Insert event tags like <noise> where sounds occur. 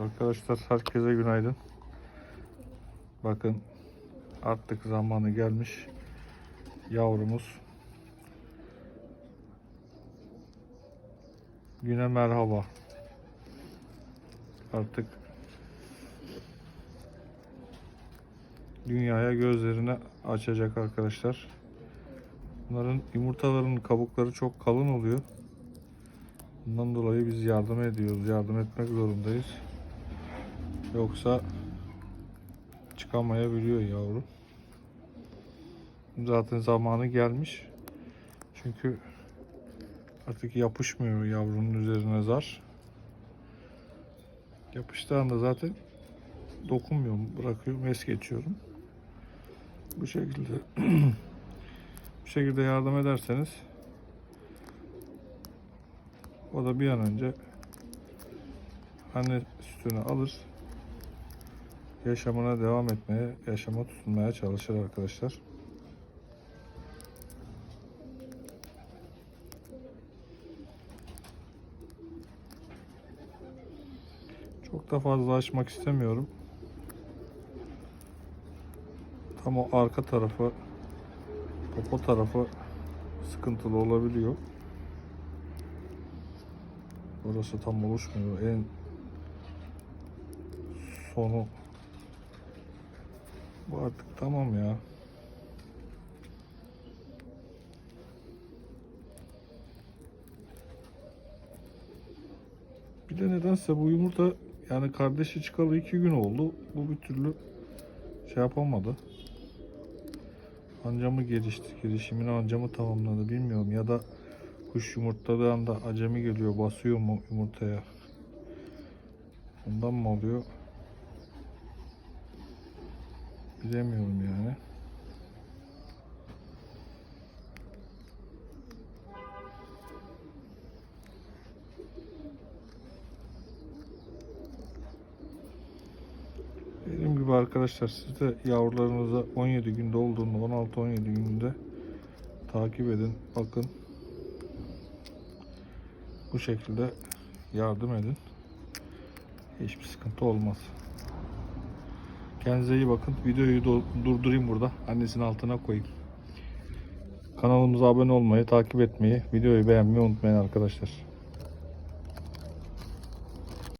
Arkadaşlar herkese günaydın. Bakın artık zamanı gelmiş. Yavrumuz. Güne merhaba. Artık dünyaya gözlerini açacak arkadaşlar. Bunların yumurtalarının kabukları çok kalın oluyor. Bundan dolayı biz yardım ediyoruz. Yardım etmek zorundayız. Yoksa çıkamayabiliyor yavru. Zaten zamanı gelmiş. Çünkü artık yapışmıyor yavrunun üzerine zar. Yapıştığı anda zaten dokunmuyorum. Bırakıyorum. Es geçiyorum. Bu şekilde <clears throat> bu şekilde yardım ederseniz o da bir an önce anne sütünü alır yaşamına devam etmeye, yaşama tutunmaya çalışır arkadaşlar. Çok da fazla açmak istemiyorum. Tam o arka tarafı, popo tarafı sıkıntılı olabiliyor. Orası tam oluşmuyor. En sonu bu artık tamam ya. Bir de nedense bu yumurta yani kardeşi çıkalı iki gün oldu. Bu bir türlü şey yapamadı. Anca mı gelişti? Gelişimini anca mı tamamladı bilmiyorum. Ya da kuş yumurtladığı anda acemi geliyor basıyor mu yumurtaya? Ondan mı oluyor? Bilemiyorum yani. Dediğim gibi arkadaşlar siz de yavrularınıza 17 günde olduğunda 16-17 günde takip edin. Bakın. Bu şekilde yardım edin. Hiçbir sıkıntı olmaz. Kendinize iyi bakın. Videoyu durdurayım burada. Annesinin altına koyayım. Kanalımıza abone olmayı, takip etmeyi, videoyu beğenmeyi unutmayın arkadaşlar.